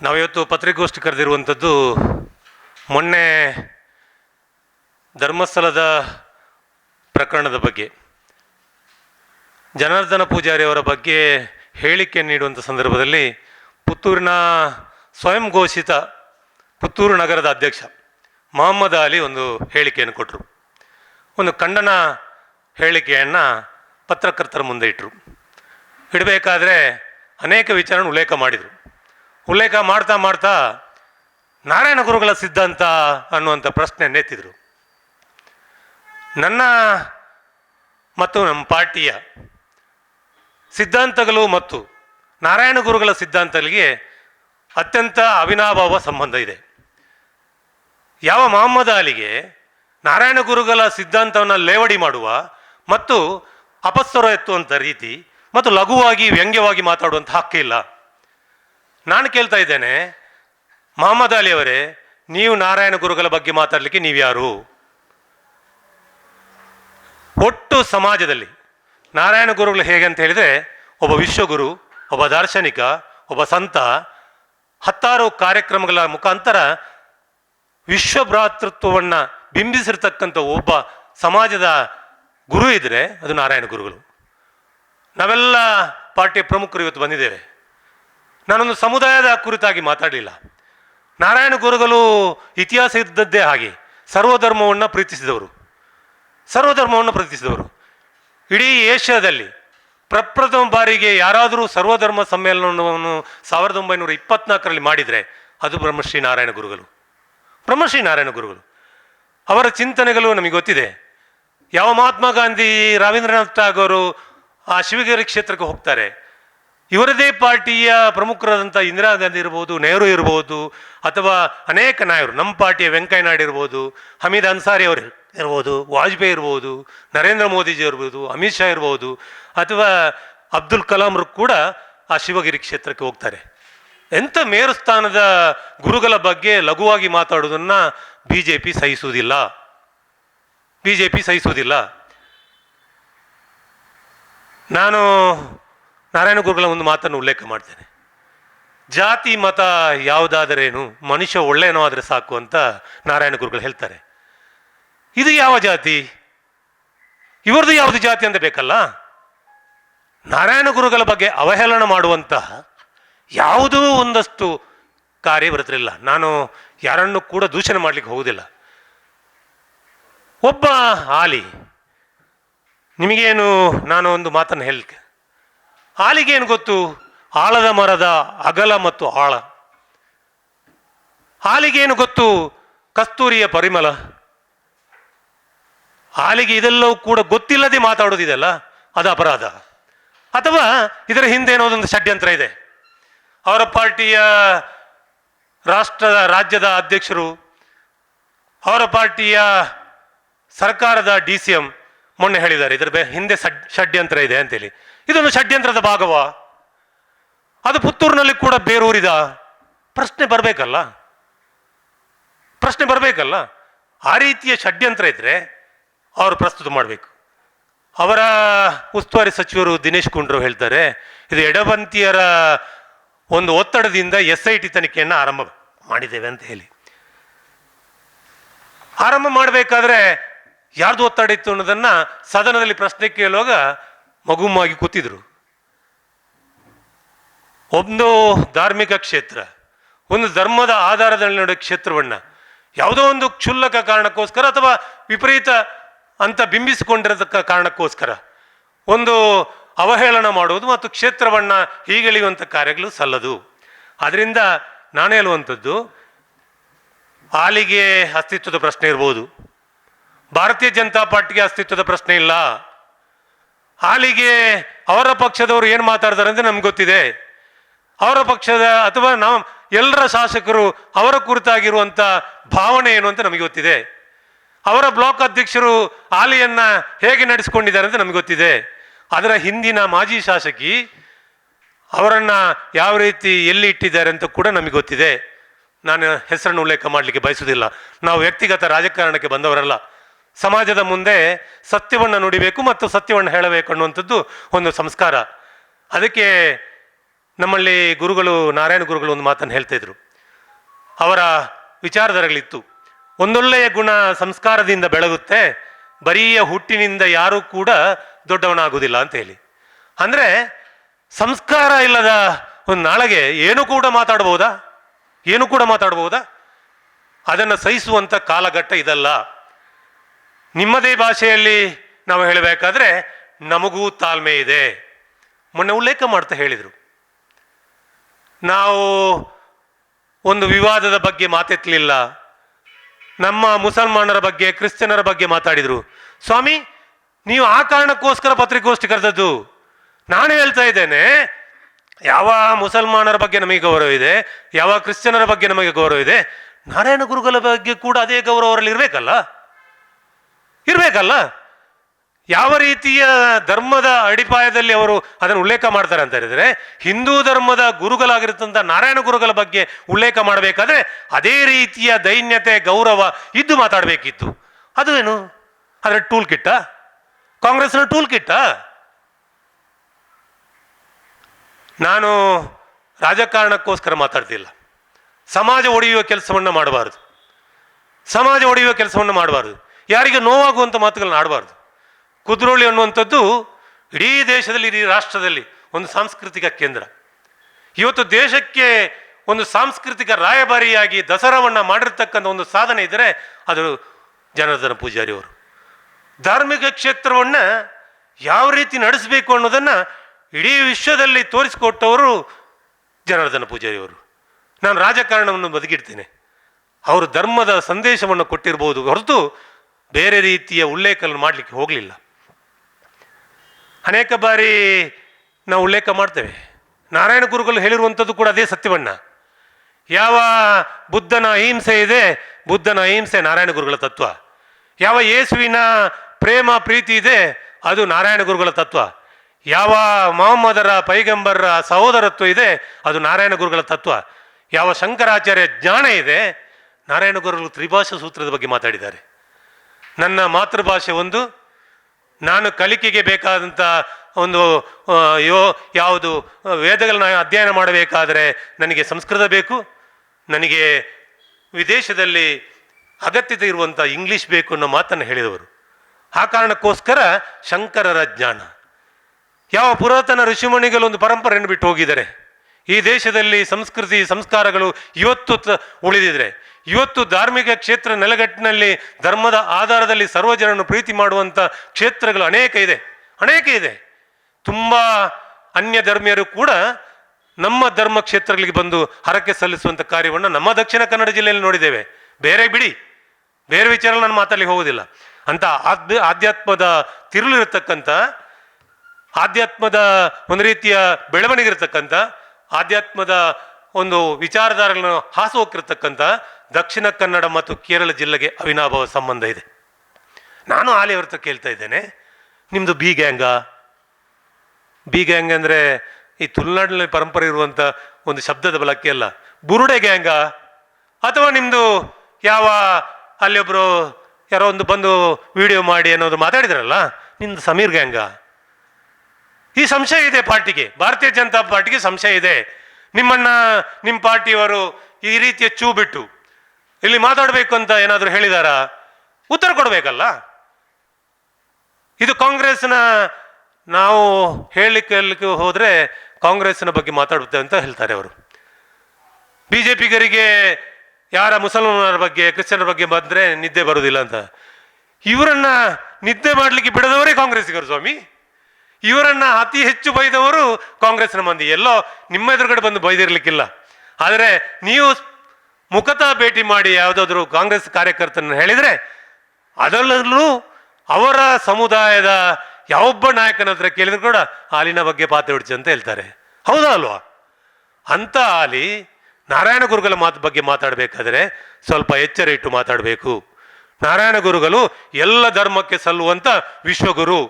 ನಾವಿವತ್ತು ಪತ್ರಿಕಾಗೋಷ್ಠಿ ಕರೆದಿರುವಂಥದ್ದು ಮೊನ್ನೆ ಧರ್ಮಸ್ಥಳದ ಪ್ರಕರಣದ ಬಗ್ಗೆ. ಜನಾರ್ದನ ಪೂಜಾರಿ ಅವರ ಬಗ್ಗೆ ಹೇಳಿಕೆ ನೀಡುವಂಥ ಸಂದರ್ಭದಲ್ಲಿ ಪುತ್ತೂರಿನ ಸ್ವಯಂ ಘೋಷಿತ ಪುತ್ತೂರು ನಗರದ ಅಧ್ಯಕ್ಷ ಮೊಹಮ್ಮದ್ ಅಲಿ ಒಂದು ಹೇಳಿಕೆಯನ್ನು ಕೊಟ್ಟರು. ಒಂದು ಖಂಡನ ಹೇಳಿಕೆಯನ್ನು ಪತ್ರಕರ್ತರ ಮುಂದೆ ಇಟ್ಟರು. ಇಡಬೇಕಾದ್ರೆ ಅನೇಕ ವಿಚಾರಣೆ ಉಲ್ಲೇಖ ಮಾಡಿದರು. ಉಲ್ಲೇಖ ಮಾಡ್ತಾ ಮಾಡ್ತಾ ನಾರಾಯಣ ಗುರುಗಳ ಸಿದ್ಧಾಂತ ಅನ್ನುವಂಥ ಪ್ರಶ್ನೆ ನೆತ್ತಿದ್ರು ನನ್ನ ಮತ್ತು ನಮ್ಮ ಪಾರ್ಟಿಯ ಸಿದ್ಧಾಂತಗಳು ಮತ್ತು ನಾರಾಯಣ ಗುರುಗಳ ಸಿದ್ಧಾಂತಗಳಿಗೆ ಅತ್ಯಂತ ಅವಿನಾಭಾವ ಸಂಬಂಧ ಇದೆ. ಯಾವ ಮಹಮ್ಮದ ಅಲಿಗೆ ನಾರಾಯಣ ಗುರುಗಳ ಸಿದ್ಧಾಂತವನ್ನು ಲೇವಡಿ ಮಾಡುವ ಮತ್ತು ಅಪಸ್ವರ ಎತ್ತುವಂಥ ರೀತಿ ಮತ್ತು ಲಘುವಾಗಿ ವ್ಯಂಗ್ಯವಾಗಿ ಮಾತಾಡುವಂಥ ಹಕ್ಕಿಲ್ಲ ನಾನು ಕೇಳ್ತಾ ಇದ್ದೇನೆ, ಮೊಹಮ್ಮದ್ ಅಲಿ ಅವರೇ, ನೀವು ನಾರಾಯಣ ಗುರುಗಳ ಬಗ್ಗೆ ಮಾತಾಡಲಿಕ್ಕೆ ನೀವು ಯಾರು? ಒಟ್ಟು ಸಮಾಜದಲ್ಲಿ ನಾರಾಯಣ ಗುರುಗಳು ಹೇಗೆ ಅಂತ ಹೇಳಿದರೆ, ಒಬ್ಬ ವಿಶ್ವಗುರು, ಒಬ್ಬ ದಾರ್ಶನಿಕ, ಒಬ್ಬ ಸಂತ, ಹತ್ತಾರು ಕಾರ್ಯಕ್ರಮಗಳ ಮುಖಾಂತರ ವಿಶ್ವಭ್ರಾತೃತ್ವವನ್ನು ಬಿಂಬಿಸಿರ್ತಕ್ಕಂಥ ಒಬ್ಬ ಸಮಾಜದ ಗುರು ಇದ್ದರೆ ಅದು ನಾರಾಯಣ ಗುರುಗಳು. ನಾವೆಲ್ಲ ಪಾರ್ಟಿಯ ಪ್ರಮುಖರು ಇವತ್ತು ಬಂದಿದ್ದೇವೆ. ನಾನೊಂದು ಸಮುದಾಯದ ಕುರಿತಾಗಿ ಮಾತಾಡಲಿಲ್ಲ. ನಾರಾಯಣ ಗುರುಗಳು ಇತಿಹಾಸ ಇದ್ದದ್ದೇ ಹಾಗೆ ಸರ್ವಧರ್ಮವನ್ನು ಪ್ರೀತಿಸಿದವರು. ಸರ್ವಧರ್ಮವನ್ನು ಪ್ರೀತಿಸಿದವರು. ಇಡೀ ಏಷ್ಯಾದಲ್ಲಿ ಪ್ರಪ್ರಥಮ ಬಾರಿಗೆ ಯಾರಾದರೂ ಸರ್ವಧರ್ಮ ಸಮ್ಮೇಳನವನ್ನು ಸಾವಿರದ ಒಂಬೈನೂರ ಇಪ್ಪತ್ನಾಲ್ಕರಲ್ಲಿ ಮಾಡಿದರೆ ಅದು ಬ್ರಹ್ಮಶ್ರೀ ನಾರಾಯಣ ಗುರುಗಳು. ಬ್ರಹ್ಮಶ್ರೀ ನಾರಾಯಣ ಗುರುಗಳು. ಅವರ ಚಿಂತನೆಗಳು ನಮಗೆ ಗೊತ್ತಿದೆ. ಯಾವ ಮಹಾತ್ಮ ಗಾಂಧಿ, ರವೀಂದ್ರನಾಥ್ ಟಾಗೋರು ಆ ಶಿವಗಿರಿ ಕ್ಷೇತ್ರಕ್ಕೆ ಹೋಗ್ತಾರೆ. ಇವರದೇ ಪಾರ್ಟಿಯ ಪ್ರಮುಖರಾದಂಥ ಇಂದಿರಾ ಗಾಂಧಿ ಇರ್ಬೋದು, ನೆಹರು ಇರ್ಬೋದು, ಅಥವಾ ಅನೇಕ ನಾಯರು ನಮ್ಮ ಪಾರ್ಟಿಯ ವೆಂಕಯ್ಯ ನಾಯ್ಡು ಇರ್ಬೋದು, ಹಮೀದ್ ಅನ್ಸಾರಿ ಅವರು ಇರ್ಬೋದು, ವಾಜಪೇಯಿ ಇರ್ಬೋದು, ನರೇಂದ್ರ ಮೋದಿಜಿ ಇರ್ಬೋದು, ಅಮಿತ್ ಶಾ ಇರ್ಬೋದು, ಅಥವಾ ಅಬ್ದುಲ್ ಕಲಾಂರು ಕೂಡ ಆ ಶಿವಗಿರಿ ಕ್ಷೇತ್ರಕ್ಕೆ ಹೋಗ್ತಾರೆ. ಎಂಥ ಮೇರು ಸ್ಥಾನದ ಗುರುಗಳ ಬಗ್ಗೆ ಲಘುವಾಗಿ ಮಾತಾಡೋದನ್ನು ಬಿ ಜೆ ಪಿ ಸಹಿಸುವುದಿಲ್ಲ. ಬಿ ಜೆ ಪಿ ಸಹಿಸುವುದಿಲ್ಲ. ನಾನು ನಾರಾಯಣ ಗುರುಗಳ ಒಂದು ಮಾತನ್ನು ಉಲ್ಲೇಖ ಮಾಡ್ತೇನೆ. ಜಾತಿ, ಮತ ಯಾವುದಾದರೇನು ಮನುಷ್ಯ ಒಳ್ಳೆಯನೋ ಆದರೆ ಸಾಕು ಅಂತ ನಾರಾಯಣ ಗುರುಗಳು ಹೇಳ್ತಾರೆ. ಇದು ಯಾವ ಜಾತಿ? ಇವ್ರದ್ದು ಯಾವುದು ಜಾತಿ ಅಂತ ಬೇಕಲ್ಲ? ನಾರಾಯಣ ಗುರುಗಳ ಬಗ್ಗೆ ಅವಹೇಳನ ಮಾಡುವಂತಹ ಯಾವುದೂ ಒಂದಷ್ಟು ಕಾರ್ಯ ಬರುತ್ತಿರಲಿಲ್ಲ. ನಾನು ಯಾರನ್ನು ಕೂಡ ದೂಷಣೆ ಮಾಡಲಿಕ್ಕೆ ಹೋಗುವುದಿಲ್ಲ. ಒಬ್ಬ ಆಲಿ, ನಿಮಗೇನು ನಾನು ಒಂದು ಮಾತನ್ನು ಹೇಳಲಿಕ್ಕೆ ಆಲಿಗೇನು ಗೊತ್ತು? ಆಳದ ಮರದ ಅಗಲ ಮತ್ತು ಆಳ. ಹಾಲಿಗೆ ಏನು ಗೊತ್ತು? ಕಸ್ತೂರಿಯ ಪರಿಮಳ. ಹಾಲಿಗೆ ಇದೆಲ್ಲವೂ ಕೂಡ ಗೊತ್ತಿಲ್ಲದೆ ಮಾತಾಡೋದಿದೆಯಲ್ಲ ಅದು ಅಪರಾಧ. ಅಥವಾ ಇದರ ಹಿಂದೆ ಏನೋ ಒಂದು ಷಡ್ಯಂತ್ರ ಇದೆ. ಅವರ ಪಾರ್ಟಿಯ ರಾಷ್ಟ್ರದ ರಾಜ್ಯದ ಅಧ್ಯಕ್ಷರು, ಅವರ ಪಾರ್ಟಿಯ ಸರ್ಕಾರದ ಡಿ ಸಿ ಎಂ ಮೊನ್ನೆ ಹೇಳಿದ್ದಾರೆ. ಇದರ ಹಿಂದೆ ಷಡ್ ಷಡ್ಯಂತ್ರ ಇದೆ ಅಂತೇಳಿ. ಇದೊಂದು ಷಡ್ಯಂತ್ರದ ಭಾಗವ. ಅದು ಪುತ್ತೂರಿನಲ್ಲಿ ಕೂಡ ಬೇರೂರಿದ ಪ್ರಶ್ನೆ ಬರಬೇಕಲ್ಲ? ಪ್ರಶ್ನೆ ಬರಬೇಕಲ್ಲ? ಆ ರೀತಿಯ ಷಡ್ಯಂತ್ರ ಇದ್ರೆ ಅವರು ಪ್ರಸ್ತುತ ಮಾಡಬೇಕು. ಅವರ ಉಸ್ತುವಾರಿ ಸಚಿವರು ದಿನೇಶ್ ಗುಂಡ್ರು ಹೇಳ್ತಾರೆ, ಇದು ಎಡವಂತಿಯರ ಒಂದು ಒತ್ತಡದಿಂದ ಎಸ್ ಐ ಟಿ ತನಿಖೆಯನ್ನು ಆರಂಭ ಮಾಡಿದ್ದೇವೆ ಅಂತ ಹೇಳಿ. ಆರಂಭ ಮಾಡಬೇಕಾದ್ರೆ ಯಾರ್ದು ಒತ್ತಡ ಇತ್ತು ಅನ್ನೋದನ್ನ ಸದನದಲ್ಲಿ ಪ್ರಶ್ನೆ ಕೇಳುವಾಗ ಮಗುಮಾಗಿ ಕೂತಿದ್ರು. ಒಂದು ಧಾರ್ಮಿಕ ಕ್ಷೇತ್ರ, ಒಂದು ಧರ್ಮದ ಆಧಾರದಲ್ಲಿ ನೋಡೋ ಕ್ಷೇತ್ರವನ್ನ ಯಾವುದೋ ಒಂದು ಕ್ಷುಲ್ಲಕ ಕಾರಣಕ್ಕೋಸ್ಕರ ಅಥವಾ ವಿಪರೀತ ಅಂತ ಬಿಂಬಿಸಿಕೊಂಡಿರತಕ್ಕ ಕಾರಣಕ್ಕೋಸ್ಕರ ಒಂದು ಅವಹೇಳನ ಮಾಡುವುದು ಮತ್ತು ಕ್ಷೇತ್ರವನ್ನ ಹೀಗೆಳೆಯುವಂಥ ಕಾರ್ಯಗಳು ಸಲ್ಲದು. ಅದರಿಂದ ನಾನು ಹೇಳುವಂಥದ್ದು ಹಾಲಿಗೆ ಅಸ್ತಿತ್ವದ ಪ್ರಶ್ನೆ ಇರ್ಬೋದು. ಭಾರತೀಯ ಜನತಾ ಪಾರ್ಟಿಗೆ ಅಸ್ತಿತ್ವದ ಪ್ರಶ್ನೆ ಇಲ್ಲ. ಹಾಲಿಗೆ ಅವರ ಪಕ್ಷದವರು ಏನು ಮಾತಾಡ್ತಾರೆ ಅಂತ ನಮ್ಗೆ ಗೊತ್ತಿದೆ. ಅವರ ಪಕ್ಷದ ಅಥವಾ ನಾವು ಎಲ್ಲರ ಶಾಸಕರು ಅವರ ಕುರಿತಾಗಿರುವಂಥ ಭಾವನೆ ಏನು ಅಂತ ನಮಗೆ ಗೊತ್ತಿದೆ. ಅವರ ಬ್ಲಾಕ್ ಅಧ್ಯಕ್ಷರು ಹಾಲಿಯನ್ನು ಹೇಗೆ ನಡೆಸಿಕೊಂಡಿದ್ದಾರೆ ಅಂತ ನಮಗೆ ಗೊತ್ತಿದೆ. ಅದರ ಹಿಂದಿನ ಮಾಜಿ ಶಾಸಕಿ ಅವರನ್ನು ಯಾವ ರೀತಿ ಎಲ್ಲಿ ಇಟ್ಟಿದ್ದಾರೆ ಅಂತ ಕೂಡ ನಮಗೆ ಗೊತ್ತಿದೆ. ನಾನು ಹೆಸರನ್ನು ಉಲ್ಲೇಖ ಮಾಡಲಿಕ್ಕೆ ಬಯಸುವುದಿಲ್ಲ. ನಾವು ವ್ಯಕ್ತಿಗತ ರಾಜಕಾರಣಕ್ಕೆ ಬಂದವರಲ್ಲ. ಸಮಾಜದ ಮುಂದೆ ಸತ್ಯವನ್ನು ನುಡಿಬೇಕು ಮತ್ತು ಸತ್ಯವನ್ನು ಹೇಳಬೇಕು ಅನ್ನುವಂಥದ್ದು ಒಂದು ಸಂಸ್ಕಾರ. ಅದಕ್ಕೆ ನಮ್ಮಲ್ಲಿ ಗುರುಗಳು, ನಾರಾಯಣ ಗುರುಗಳು ಒಂದು ಮಾತನ್ನು ಹೇಳ್ತಾ ಇದ್ರು. ಅವರ ವಿಚಾರಧಾರೆಗಳಿತ್ತು. ಒಂದೊಳ್ಳೆಯ ಗುಣ ಸಂಸ್ಕಾರದಿಂದ ಬೆಳಗುತ್ತೆ ಬರಿಯ ಹುಟ್ಟಿನಿಂದ ಯಾರೂ ಕೂಡ ದೊಡ್ಡವನಾಗುವುದಿಲ್ಲ ಅಂತ ಹೇಳಿ. ಅಂದರೆ ಸಂಸ್ಕಾರ ಇಲ್ಲದ ಒಂದು ನಾಳೆಗೆ ಏನು ಕೂಡ ಮಾತಾಡ್ಬೋದಾ? ಏನು ಕೂಡ ಮಾತಾಡ್ಬೋದಾ? ಅದನ್ನು ಸಹಿಸುವಂಥ ಕಾಲಘಟ್ಟ ಇದಲ್ಲ. ನಿಮ್ಮದೇ ಭಾಷೆಯಲ್ಲಿ ನಾವು ಹೇಳಬೇಕಾದ್ರೆ ನಮಗೂ ತಾಳ್ಮೆ ಇದೆ. ಮೊನ್ನೆ ಉಲ್ಲೇಖ ಮಾಡ್ತಾ ಹೇಳಿದರು. ನಾವು ಒಂದು ವಿವಾದದ ಬಗ್ಗೆ ಮಾತೆತ್ತಲಿಲ್ಲ. ನಮ್ಮ ಮುಸಲ್ಮಾನರ ಬಗ್ಗೆ, ಕ್ರಿಶ್ಚಿಯನರ ಬಗ್ಗೆ ಮಾತಾಡಿದರು. ಸ್ವಾಮಿ, ನೀವು ಆ ಕಾರಣಕ್ಕೋಸ್ಕರ ಪತ್ರಿಕೋಷ್ಠಿ ಕರೆದದ್ದು? ನಾನು ಹೇಳ್ತಾ ಇದ್ದೇನೆ, ಯಾವ ಮುಸಲ್ಮಾನರ ಬಗ್ಗೆ ನಮಗೆ ಗೌರವ ಇದೆ, ಯಾವ ಕ್ರಿಶ್ಚಿಯನರ ಬಗ್ಗೆ ನಮಗೆ ಗೌರವ ಇದೆ, ನಾರಾಯಣ ಗುರುಗಳ ಬಗ್ಗೆ ಕೂಡ ಅದೇ ಗೌರವ ಅವರಲ್ಲಿ ಇರಬೇಕಲ್ಲ? ಇರಬೇಕಲ್ಲ? ಯಾವ ರೀತಿಯ ಧರ್ಮದ ಅಡಿಪಾಯದಲ್ಲಿ ಅವರು ಅದನ್ನು ಉಲ್ಲೇಖ ಮಾಡ್ತಾರೆ ಅಂತ ಹೇಳಿದರೆ, ಹಿಂದೂ ಧರ್ಮದ ಗುರುಗಳಾಗಿರ್ತಂಥ ನಾರಾಯಣ ಗುರುಗಳ ಬಗ್ಗೆ ಉಲ್ಲೇಖ ಮಾಡಬೇಕಾದ್ರೆ ಅದೇ ರೀತಿಯ ದೈನ್ಯತೆ, ಗೌರವ ಇದ್ದು ಮಾತಾಡಬೇಕಿತ್ತು. ಅದು ಏನು ಅದರ ಟೂಲ್ ಕಿಟ್ಟ ಕಾಂಗ್ರೆಸ್ನ ಟೂಲ್ ಕಿಟ್ಟ ನಾನು ರಾಜಕಾರಣಕ್ಕೋಸ್ಕರ ಮಾತಾಡ್ತಿಲ್ಲ. ಸಮಾಜ ಒಡೆಯುವ ಕೆಲಸವನ್ನು ಮಾಡಬಾರದು. ಸಮಾಜ ಒಡೆಯುವ ಕೆಲಸವನ್ನು ಮಾಡಬಾರದು. ಯಾರಿಗೆ ನೋವಾಗುವಂಥ ಮಾತುಗಳನ್ನ ಆಡಬಾರ್ದು. ಕುದ್ರೋಳಿ ಅನ್ನುವಂಥದ್ದು ಇಡೀ ದೇಶದಲ್ಲಿ, ಇಡೀ ರಾಷ್ಟ್ರದಲ್ಲಿ ಒಂದು ಸಾಂಸ್ಕೃತಿಕ ಕೇಂದ್ರ. ಇವತ್ತು ದೇಶಕ್ಕೆ ಒಂದು ಸಾಂಸ್ಕೃತಿಕ ರಾಯಭಾರಿಯಾಗಿ ದಸರಾವನ್ನು ಮಾಡಿರ್ತಕ್ಕಂಥ ಒಂದು ಸಾಧನೆ ಇದ್ದರೆ ಅದು ಜನಾರ್ದನ ಪೂಜಾರಿ ಅವರು. ಧಾರ್ಮಿಕ ಕ್ಷೇತ್ರವನ್ನು ಯಾವ ರೀತಿ ನಡೆಸಬೇಕು ಅನ್ನೋದನ್ನು ಇಡೀ ವಿಶ್ವದಲ್ಲಿ ತೋರಿಸಿಕೊಟ್ಟವರು ಜನಾರ್ದನ ಪೂಜಾರಿ ಅವರು. ನಾನು ರಾಜಕಾರಣವನ್ನು ಬದುಕಿಡ್ತೇನೆ ಅವರು ಧರ್ಮದ ಸಂದೇಶವನ್ನು ಕೊಟ್ಟಿರ್ಬೋದು ಹೊರತು ಬೇರೆ ರೀತಿಯ ಉಲ್ಲೇಖಗಳನ್ನು ಮಾಡಲಿಕ್ಕೆ ಹೋಗಲಿಲ್ಲ. ಅನೇಕ ಬಾರಿ ನಾವು ಉಲ್ಲೇಖ ಮಾಡ್ತೇವೆ. ನಾರಾಯಣ ಗುರುಗಳು ಹೇಳಿರುವಂಥದ್ದು ಕೂಡ ಅದೇ ಸತ್ಯವನ್ನ. ಯಾವ ಬುದ್ಧನ ಅಹಿಂಸೆ ಇದೆ, ಬುದ್ಧನ ಅಹಿಂಸೆ ನಾರಾಯಣ ಗುರುಗಳ ತತ್ವ. ಯಾವ ಯೇಸುವಿನ ಪ್ರೇಮ, ಪ್ರೀತಿ ಇದೆ, ಅದು ನಾರಾಯಣ ಗುರುಗಳ ತತ್ವ. ಯಾವ ಮೊಹಮ್ಮದರ ಪೈಗಂಬರ ಸಹೋದರತ್ವ ಇದೆ, ಅದು ನಾರಾಯಣ ಗುರುಗಳ ತತ್ವ. ಯಾವ ಶಂಕರಾಚಾರ್ಯ ಜ್ಞಾನ ಇದೆ, ನಾರಾಯಣ ಗುರುಗಳು ತ್ರಿಭಾಷಾ ಸೂತ್ರದ ಬಗ್ಗೆ ಮಾತಾಡಿದ್ದಾರೆ. ನನ್ನ ಮಾತೃಭಾಷೆ ಒಂದು. ನಾನು ಕಲಿಕೆಗೆ ಬೇಕಾದಂಥ ಒಂದು ಯೋ, ಯಾವುದು, ವೇದಗಳನ್ನ ಅಧ್ಯಯನ ಮಾಡಬೇಕಾದರೆ ನನಗೆ ಸಂಸ್ಕೃತ ಬೇಕು. ನನಗೆ ವಿದೇಶದಲ್ಲಿ ಅಗತ್ಯತೆ ಇರುವಂಥ ಇಂಗ್ಲೀಷ್ ಬೇಕು ಅನ್ನೋ ಮಾತನ್ನು ಹೇಳಿದವರು. ಆ ಕಾರಣಕ್ಕೋಸ್ಕರ ಶಂಕರರ ಜ್ಞಾನ. ಯಾವ ಪುರಾತನ ಋಷಿಮುನಿಗಳು ಒಂದು ಪರಂಪರೆಯನ್ನು ಬಿಟ್ಟು ಹೋಗಿದ್ದಾರೆ. ಈ ದೇಶದಲ್ಲಿ ಸಂಸ್ಕೃತಿ, ಸಂಸ್ಕಾರಗಳು ಇವತ್ತು ಉಳಿದಿದ್ರೆ. ಇವತ್ತು ಧಾರ್ಮಿಕ ಕ್ಷೇತ್ರ ನೆಲೆಗಟ್ಟಿನಲ್ಲಿ ಧರ್ಮದ ಆಧಾರದಲ್ಲಿ ಸರ್ವಜನರನ್ನು ಪ್ರೀತಿ ಮಾಡುವಂಥ ಕ್ಷೇತ್ರಗಳು ಅನೇಕ ಇದೆ ಅನೇಕ ಇದೆ. ತುಂಬ ಅನ್ಯ ಧರ್ಮೀಯರು ಕೂಡ ನಮ್ಮ ಧರ್ಮ ಕ್ಷೇತ್ರಗಳಿಗೆ ಬಂದು ಹರಕೆ ಸಲ್ಲಿಸುವಂಥ ಕಾರ್ಯವನ್ನು ನಮ್ಮ ದಕ್ಷಿಣ ಕನ್ನಡ ಜಿಲ್ಲೆಯಲ್ಲಿ ನೋಡಿದ್ದೇವೆ. ಬೇರೆ ಬಿಡಿ, ಬೇರೆ ವಿಚಾರ ನಾನು ಮಾತಲ್ಲಿ ಹೋಗೋದಿಲ್ಲ ಅಂತ ಆಧ್ಯ ಆಧ್ಯಾತ್ಮದ ತಿರುಳಿರತಕ್ಕಂಥ ಆಧ್ಯಾತ್ಮದ ಒಂದು ರೀತಿಯ ಬೆಳವಣಿಗೆ ಇರತಕ್ಕಂಥ ಆಧ್ಯಾತ್ಮದ ಒಂದು ವಿಚಾರಧಾರೆಗಳನ್ನು ಹಾಸು ಹೋಗಿರ್ತಕ್ಕಂಥ ದಕ್ಷಿಣ ಕನ್ನಡ ಮತ್ತು ಕೇರಳ ಜಿಲ್ಲೆಗೆ ಅವಿನಾಭಾವ ಸಂಬಂಧ ಇದೆ. ನಾನು ಆಲೆ ಹೊರತು ಕೇಳ್ತಾ ಇದ್ದೇನೆ. ನಿಮ್ಮದು ಬಿ ಗ್ಯಾಂಗ? ಬಿ ಗ್ಯಾಂಗ್ ಅಂದರೆ ಈ ತುಳುನಾಡಿನಲ್ಲಿ ಪರಂಪರೆ ಇರುವಂಥ ಒಂದು ಶಬ್ದದ ಬಳಕೆ ಅಲ್ಲ. ಬುರುಡೆ ಗ್ಯಾಂಗ? ಅಥವಾ ನಿಮ್ಮದು ಯಾವ ಅಲ್ಲಿ ಒಬ್ಬರು ಯಾರೋ ಒಂದು ಬಂದು ವಿಡಿಯೋ ಮಾಡಿ ಅನ್ನೋದು ಮಾತಾಡಿದ್ರಲ್ಲ, ನಿಮ್ದು ಸಮೀರ್ ಗ್ಯಾಂಗ? ಈ ಸಂಶಯ ಇದೆ ಪಾರ್ಟಿಗೆ. ಭಾರತೀಯ ಜನತಾ ಪಾರ್ಟಿಗೆ ಸಂಶಯ ಇದೆ. ನಿಮ್ಮನ್ನ ನಿಮ್ಮ ಪಾರ್ಟಿಯವರು ಈ ರೀತಿಯ ಚೂ ಬಿಟ್ಟು ಇಲ್ಲಿ ಮಾತಾಡಬೇಕು ಅಂತ ಏನಾದರೂ ಹೇಳಿದಾರಾ? ಉತ್ತರ ಕೊಡಬೇಕಲ್ಲ? ಇದು ಕಾಂಗ್ರೆಸ್ನ ನಾವು ಹೇಳಲಿಕ್ಕೆ ಹೋದರೆ ಕಾಂಗ್ರೆಸ್ನ ಬಗ್ಗೆ ಮಾತಾಡುತ್ತೇವೆ ಅಂತ ಹೇಳ್ತಾರೆ ಅವರು. ಬಿ ಜೆ ಪಿಗರಿಗೆ ಯಾರ ಮುಸಲ್ಮಾನರ ಬಗ್ಗೆ, ಕ್ರಿಶ್ಚಿಯನ್ರ ಬಗ್ಗೆ ಬಂದರೆ ನಿದ್ದೆ ಬರೋದಿಲ್ಲ ಅಂತ. ಇವರನ್ನ ನಿದ್ದೆ ಮಾಡಲಿಕ್ಕೆ ಬಿಡದವರೇ ಕಾಂಗ್ರೆಸ್ಸಿಗರು ಸ್ವಾಮಿ. ಇವರನ್ನ ಅತಿ ಹೆಚ್ಚು ಬೈದವರು ಕಾಂಗ್ರೆಸ್ನ ಮಂದಿ. ಎಲ್ಲೋ ನಿಮ್ಮ ಎದುರುಗಡೆ ಬಂದು ಬೈದಿರಲಿಕ್ಕಿಲ್ಲ. ಆದರೆ ನೀವು ಮುಖತಃ ಭೇಟಿ ಮಾಡಿ ಯಾವುದಾದ್ರೂ ಕಾಂಗ್ರೆಸ್ ಕಾರ್ಯಕರ್ತರನ್ನು ಹೇಳಿದರೆ ಅದರಲ್ಲೂ ಅವರ ಸಮುದಾಯದ ಯಾವೊಬ್ಬ ನಾಯಕನ ಹತ್ರ ಕೇಳಿದ್ರು ಕೂಡ ಹಾಲಿನ ಬಗ್ಗೆ ಪಾತ್ರೆ ಹೊಡ್ಚಿ ಅಂತ ಹೇಳ್ತಾರೆ. ಹೌದಾ ಅಲ್ವಾ? ಅಂತ ಹಾಲಿ ನಾರಾಯಣ ಗುರುಗಳ ಮಾತು ಬಗ್ಗೆ ಮಾತಾಡಬೇಕಾದ್ರೆ ಸ್ವಲ್ಪ ಎಚ್ಚರ ಇಟ್ಟು ಮಾತಾಡಬೇಕು. ನಾರಾಯಣ ಗುರುಗಳು ಎಲ್ಲ ಧರ್ಮಕ್ಕೆ ಸಲ್ಲುವಂಥ ವಿಶ್ವಗುರು.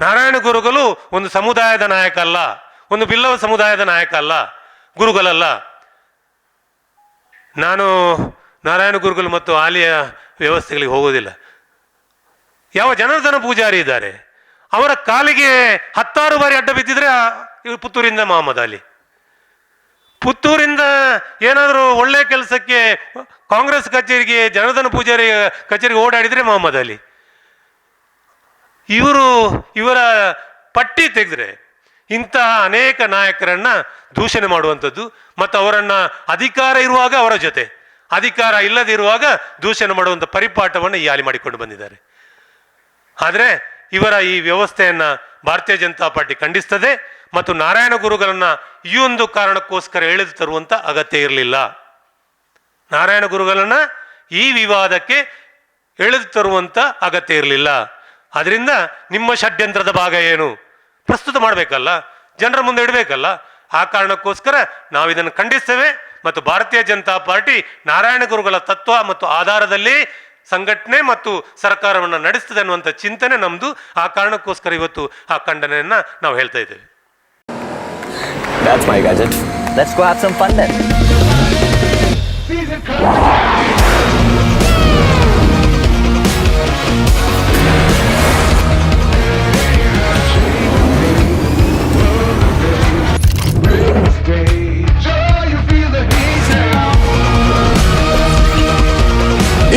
ನಾರಾಯಣ ಗುರುಗಳು ಒಂದು ಸಮುದಾಯದ ನಾಯಕ ಅಲ್ಲ ಒಂದು ಬಿಲ್ಲವ ಸಮುದಾಯದ ನಾಯಕ ಅಲ್ಲ ಗುರುಗಳಲ್ಲ. ನಾನು ನಾರಾಯಣ ಗುರುಗಳು ಮತ್ತು ಆಲಿಯ ವ್ಯವಸ್ಥೆಗಳಿಗೆ ಹೋಗೋದಿಲ್ಲ. ಯಾವ ಜನಾರ್ದನ ಪೂಜಾರಿ ಇದ್ದಾರೆ. ಅವರ ಕಾಲಿಗೆ ಹತ್ತಾರು ಬಾರಿ ಅಡ್ಡ ಬಿದ್ದಿದ್ರೆ ಇವರು ಪುತ್ತೂರಿಂದ ಮೊಹಮ್ಮದ್ ಅಲಿ ಪುತ್ತೂರಿಂದ ಏನಾದರೂ ಒಳ್ಳೆ ಕೆಲಸಕ್ಕೆ ಕಾಂಗ್ರೆಸ್ ಕಚೇರಿಗೆ, ಜನಾರ್ದನ ಪೂಜಾರಿ ಕಚೇರಿಗೆ ಓಡಾಡಿದರೆ ಮೊಹಮ್ಮದ್ ಅಲಿ ಇವರು ಇವರ ಪಟ್ಟಿ ತೆಗೆದ್ರೆ ಇಂತಹ ಅನೇಕ ನಾಯಕರನ್ನ ದೂಷಣೆ ಮಾಡುವಂಥದ್ದು ಮತ್ತು ಅವರನ್ನು ಅಧಿಕಾರ ಇರುವಾಗ ಅವರ ಜೊತೆ. ಅಧಿಕಾರ ಇಲ್ಲದಿರುವಾಗ ದೂಷಣೆ ಮಾಡುವಂಥ ಪರಿಪಾಠವನ್ನು ಈ ಹಾಲಿ ಮಾಡಿಕೊಂಡು ಬಂದಿದ್ದಾರೆ. ಆದರೆ ಇವರ ಈ ವ್ಯವಸ್ಥೆಯನ್ನು ಭಾರತೀಯ ಜನತಾ ಪಾರ್ಟಿ ಖಂಡಿಸ್ತದೆ ಮತ್ತು ನಾರಾಯಣ ಗುರುಗಳನ್ನು ಈ ಒಂದು ಕಾರಣಕ್ಕೋಸ್ಕರ ಎಳೆದು ತರುವಂಥ ಅಗತ್ಯ ಇರಲಿಲ್ಲ. ನಾರಾಯಣ ಗುರುಗಳನ್ನು ಈ ವಿವಾದಕ್ಕೆ ಎಳೆದು ತರುವಂಥ ಅಗತ್ಯ ಇರಲಿಲ್ಲ. ಅದರಿಂದ ನಿಮ್ಮ ಷಡ್ಯಂತ್ರದ ಭಾಗ ಏನು? ಪ್ರಸ್ತುತ ಮಾಡಬೇಕಲ್ಲ ಜನರ ಮುಂದೆ ಇಡಬೇಕಲ್ಲ ಆ ಕಾರಣಕ್ಕೋಸ್ಕರ ನಾವು ಇದನ್ನು ಖಂಡಿಸ್ತೇವೆ ಮತ್ತು ಭಾರತೀಯ ಜನತಾ ಪಾರ್ಟಿ ನಾರಾಯಣ ಗುರುಗಳ ತತ್ವ ಮತ್ತು ಆಧಾರದಲ್ಲಿ ಸಂಘಟನೆ ಮತ್ತು ಸರ್ಕಾರವನ್ನು ನಡೆಸ್ತದೆ ಅನ್ನುವಂಥ ಚಿಂತನೆ ನಮ್ಮದು ಆ ಕಾರಣಕ್ಕೋಸ್ಕರ ಇವತ್ತು ಆ ಖಂಡನೆಯನ್ನ ನಾವು ಹೇಳ್ತಾ ಇದ್ದೇವೆ That's my gadget. Let's go have some fun then.